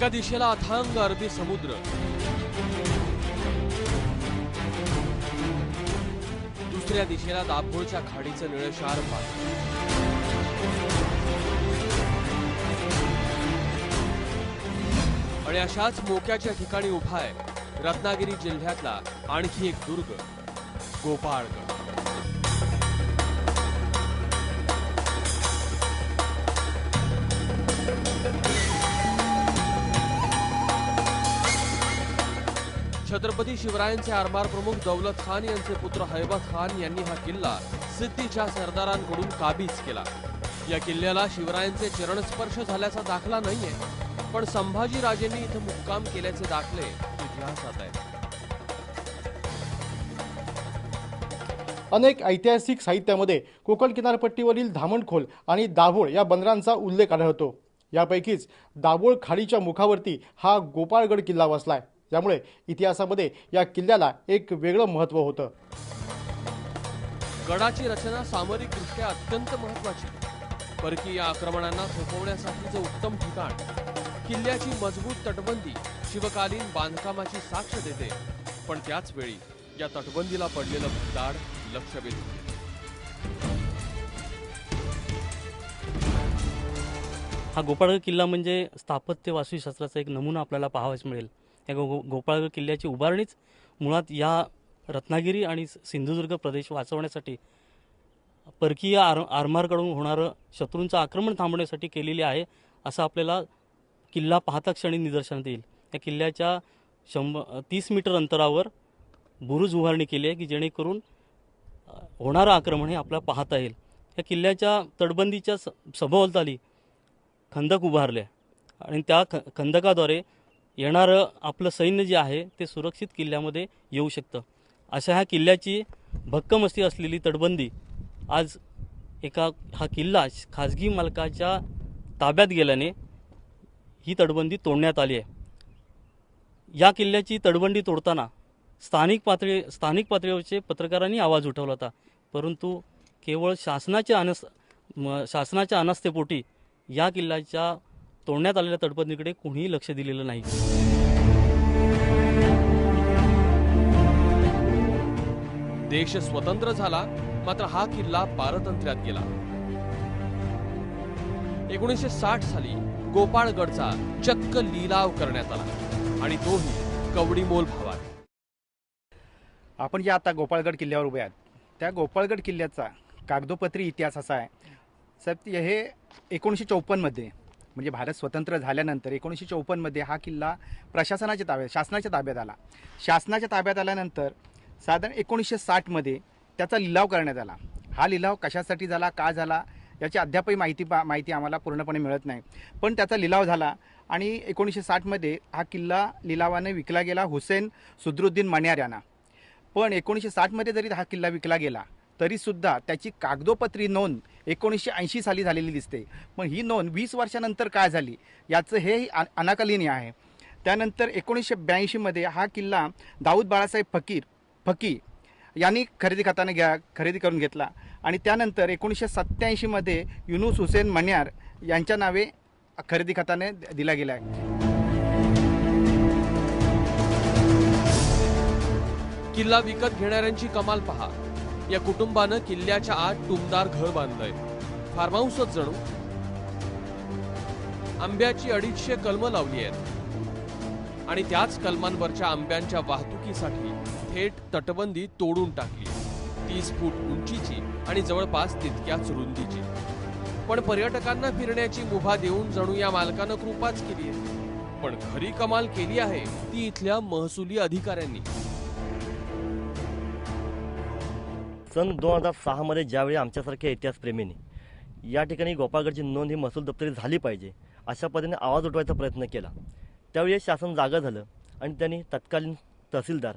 एका दिशेला अथांग अरबी समुद्र. दुसऱ्या दिशेला दाभोळच्या खाडीचं निळशार पाणी आणि अशाच मोक्याच्या ठिकाणी उभा आहे रत्नागिरी जिल्ह्यातला आणखी एक दुर्ग गोपाळगड. छत्रपती शिवरायांचे आरमार प्रमुख दौलत खान यांचे पुत्र हैबत खान यांनी हा किल्ला सिद्धीच्या सरदारांकडून काबीज केला. या किल्ल्याला शिवरायांचे चरणस्पर्श झाल्याचा दाखला नाहीये पण संभाजीराजेंनी इथं मुक्काम केल्याचे दाखले इतिहासात आहेत. अनेक ऐतिहासिक साहित्यामध्ये कोकण किनारपट्टीवरील धामणखोल आणि दाभोळ या बंदरांचा उल्लेख आढळतो. यापैकीच दाभोळ खाडीच्या मुखावरती हा गोपाळगड किल्ला वसलाय. त्यामुळे इतिहासामध्ये या किल्ल्याला एक वेगळं महत्त्व होतं. गडाची रचना सामरिकदृष्ट्या अत्यंत महत्वाची परकीय आक्रमणांना थोपवण्यासाठीचं उत्तम ठिकाण किल्ल्याची मजबूत तटबंदी शिवकालीन बांधकामाची साक्ष देते. पण त्याच वेळी या तटबंदीला पडलेलं भगदाड लक्ष वेधून हा गोपाळगड किल्ला म्हणजे स्थापत्य वास्तुशास्त्राचा एक नमुना आपल्याला पाहावयास मिळेल. या गो गोपाळगड किल्ल्याची उभारणीच मुळात या रत्नागिरी आणि सिंधुदुर्ग प्रदेश वाचवण्यासाठी परकीय आर आरमारकडून होणारं शत्रूंचं आक्रमण थांबवण्यासाठी केलेली आहे असं आपल्याला किल्ला पाहता क्षणी निदर्शनात येईल. या किल्ल्याच्या शंभर तीस मीटर अंतरावर बुरुज उभारणी केली आहे की जेणेकरून होणारं आक्रमण हे आपल्याला पाहता येईल. या किल्ल्याच्या तटबंदीच्या स सभोवताली खंदक उभारले. आणि त्या ख खंदकाद्वारे येणारं आपलं सैन्य जे आहे ते सुरक्षित किल्ल्यामध्ये येऊ शकतं. अशा ह्या किल्ल्याची भक्कम असलेली तटबंदी आज एका हा किल्ला खाजगी मालकाच्या ताब्यात गेल्याने ही तटबंदी तोडण्यात आली आहे. या किल्ल्याची तटबंदी तोडताना स्थानिक पातळी स्थानिक पातळीवरचे पत्रकारांनी आवाज उठवला होता. परंतु केवळ शासनाच्या अनस म- शासनाच्या अनास्थेपोटी या किल्ल्याच्या तोडण्यात आलेल्या तटबंदीकडे कोणीही लक्ष दिलेलं नाही. देश स्वतंत्र झाला मात्र हा किल्ला पारतंत्र्यात गेला. एकोणीसशे साठ साली गोपाळगडचा चक्क लिलाव करण्यात आला आणि तोही कवडीमोल भावात. आपण जे आता गोपाळगड किल्ल्यावर उभे आहात. त्या गोपाळगड किल्ल्याचा कागदोपत्री इतिहास असा आहे. साहेब ते हे एकोणीसशे चौपन्नमध्ये म्हणजे भारत स्वतंत्र झाल्यानंतर एकोणीसशे चौपन्नमध्ये हा किल्ला प्रशासनाच्या ताब्यात शासनाच्या ताब्यात आला. शासनाच्या ताब्यात आल्यानंतर साधारण एकोणीसशे साठमध्ये त्याचा लिलाव करण्यात आला. हा लिलाव कशासाठी झाला का झाला याची अद्यापही माहिती पा माहिती आम्हाला पूर्णपणे मिळत नाही. पण त्याचा लिलाव झाला आणि एकोणीसशे साठमध्ये हा किल्ला लिलावाने विकला गेला हुसेन सुद्रुद्दीन मण्यार यांना पण एकोणीसशे साठमध्ये जरी हा किल्ला विकला गेला तरीसुद्धा त्याची कागदोपत्री नोंद एकोणीसशे ऐंशी साली झालेली दिसते. पण ही नोंद वीस वर्षानंतर काय झाली? याचं हे अ- अनाकलनीय आहे. त्यानंतर एकोणीसशे ब्याऐंशीमध्ये हा किल्ला दाऊद बाळासाहेब फकीर फकी यांनी खरेदी खाताने घ्या खरेदी करून घेतला. आणि त्यानंतर एकोणीसशे सत्त्याऐंशीमध्ये युनुस हुसेन मण्यार यांच्या नावे खरेदी खाताने द- दिला गेला आहे किल्ला विकत घेणाऱ्यांची कमाल पहा. या कुटुंबानं किल्ल्याच्या आत टुमदार घर बांधलंय. फार्म हाऊसच जणू. आंब्याची अडीचशे कलमं लावली आहेत. आणि त्याच कलमांवरच्या आंब्यांच्या वाहतुकीसाठी थेट तटबंदी तोडून टाकली. तीस फूट उंचीची आणि जवळपास तितक्याच रुंदीची. पण पर्यटकांना फिरण्याची मुभा देऊन जणू या मालकानं कृपाच केली आहे पण खरी कमाल केली आहे ती इथल्या महसुली अधिकाऱ्यांनी. सन दोन हजार सहामध्ये ज्यावेळी आमच्यासारख्या इतिहासप्रेमींनी या ठिकाणी गोपाळगडची नोंद ही महसूल दप्तरी झाली पाहिजे अशा पद्धतीने आवाज उठवायचा प्रयत्न केला. त्यावेळी शासन जागा झालं आणि त्यांनी तत्कालीन तहसीलदार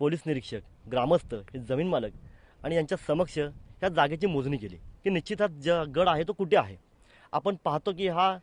पोलीस निरीक्षक ग्रामस्थ हे जमीन मालक आणि यांच्या समक्ष ह्या जागेची मोजणी केली की निश्चित हा ज गड आहे तो कुठे आहे. आपण पाहतो की हा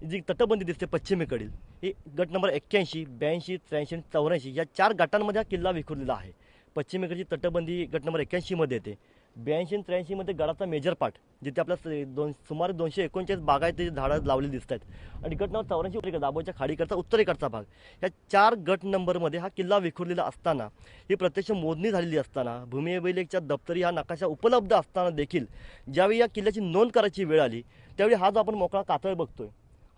जी तटबंदी दिसते पश्चिमेकडील ही गट नंबर एक्क्याऐंशी ब्याऐंशी त्र्याऐंशी चौऱ्याऐंशी या चार गटांमध्ये हा किल्ला विखुरलेला आहे. पश्चिमेकडची तटबंदी गट नंबर एक्क्याऐंशीमध्ये येते. ब्याऐंशी आणि त्र्याऐंशीमध्ये गडाचा मेजर पार्ट जिथे आपल्या दोन सुमारे दोनशे एकोणचाळीस बागायती झाडं लावलेली दिसत आहेत. आणि गट नंबर चौऱ्याऐंशी दाबोच्या खाडीकडचा उत्तरेकडचा भाग. या चार गट नंबरमध्ये हा किल्ला विखुरलेला असताना ही प्रत्यक्ष मोजणी झालेली असताना भूमी अभिलेखच्या दप्तरी हा नकाशा उपलब्ध असताना देखील ज्यावेळी या किल्ल्याची नोंद करायची वेळ आली त्यावेळी हा जो आपण मोकळा कातळ बघतोय.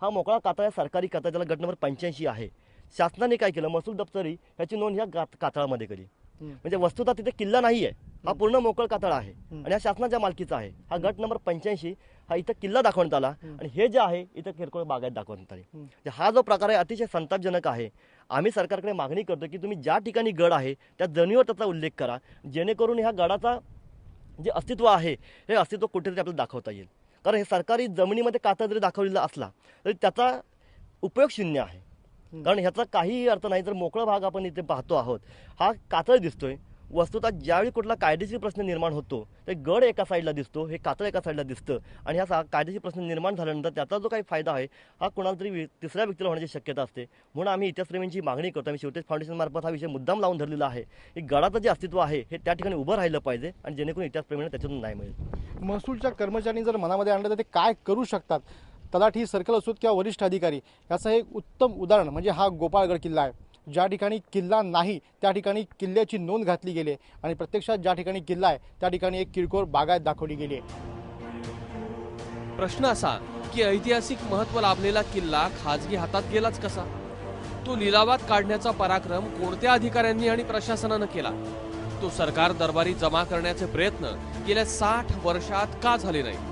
हा मोकळा कातळ या सरकारी कातळ ज्याला गट नंबर पंच्याऐंशी आहे. शासनाने काय केलं? महसूल दप्तरी ह्याची नोंद ह्या गात- कातळामध्ये केली. म्हणजे वस्तुतः तिथे किल्ला नाही आहे हा पूर्ण मोकळ कातळ आहे. आणि हा शासनाच्या मालकीचा आहे. हा गट नंबर पंच्याऐंशी हा इथं किल्ला दाखवण्यात आला. आणि हे जे आहे इथं किरकोळ बागायत दाखवण्यात आली. म्हणजे हा जो प्रकार आहे अतिशय संतापजनक आहे. आम्ही सरकारकडे मागणी करतो की तुम्ही ज्या ठिकाणी गड आहे त्या जमिनीवर त्याचा उल्लेख करा. जेणेकरून ह्या गडाचा जे अस्तित्व आहे हे अस्तित्व कुठेतरी आपल्याला दाखवता येईल. कारण हे सरकारी जमिनीमध्ये कातळ जरी दाखवलेला असला तरी त्याचा उपयोग शून्य आहे. कारण ह्याचा काहीही अर्थ नाही तर मोकळा भाग आपण इथे पाहतो आहोत. हा कातळ दिसतोय. वस्तुतः ज्यावेळी कुठला कायदेशीर प्रश्न निर्माण होतो ते गड एका साईडला दिसतो हे कातळ एका साईडला दिसतं. आणि हा सा- कायदेशीर प्रश्न निर्माण झाल्यानंतर त्याचा जो काही फायदा आहे हा कोणाला तरी वि- तिसऱ्या व्यक्तीला होण्याची शक्यता असते. म्हणून आम्ही इतिहासप्रेमींची मागणी करतो. आम्ही शेवटेज फाउंडेशनमार्फत हा विषय मुद्दाम लावून धरलेला आहे. की गडाचं जे अस्तित्व आहे हे त्या ठिकाणी उभं राहिलं पाहिजे आणि जेणेकरून इतिहासप्रेमींना त्याच्यातून नाही मिळेल. महसूलच्या कर्मचाऱ्यांनी जर मनामध्ये आणलं तर ते काय करू शकतात? तलाठी सर्कल असोत किंवा वरिष्ठ अधिकारी याचं एक उत्तम उदाहरण म्हणजे हा गोपाळगड किल्ला आहे. ज्या ठिकाणी किल्ला नाही त्या ठिकाणी किल्ल्याची नोंद घातली गेली आहे. आणि प्रत्यक्षात ज्या ठिकाणी किल्ला आहे त्या ठिकाणी एक किरकोळ बागायत दाखवली गेली आहे. प्रश्न असा की ऐतिहासिक महत्त्व लाभलेला किल्ला खाजगी हातात गेलाच कसा? तो लिलावात काढण्याचा पराक्रम कोणत्या अधिकाऱ्यांनी आणि प्रशासनानं केला? तो सरकार दरबारी जमा करण्याचे प्रयत्न गेल्या साठ वर्षात का झाले नाही?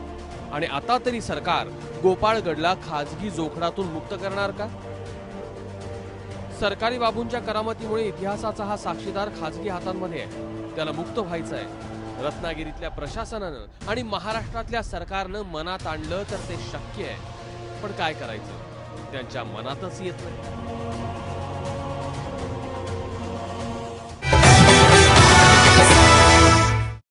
आणि आता तरी सरकार गोपाळगडला खाजगी जोखडातून मुक्त करणार का? सरकारी बाबूंच्या करामतीमुळे इतिहासाचा हा साक्षीदार खाजगी हातांमध्ये आहे. त्याला मुक्त व्हायचं आहे रत्नागिरीतल्या प्रशासनानं आणि महाराष्ट्रातल्या सरकारनं मनात आणलं तर ते शक्य आहे. पण काय करायचं? त्यांच्या मनातच येत नाही.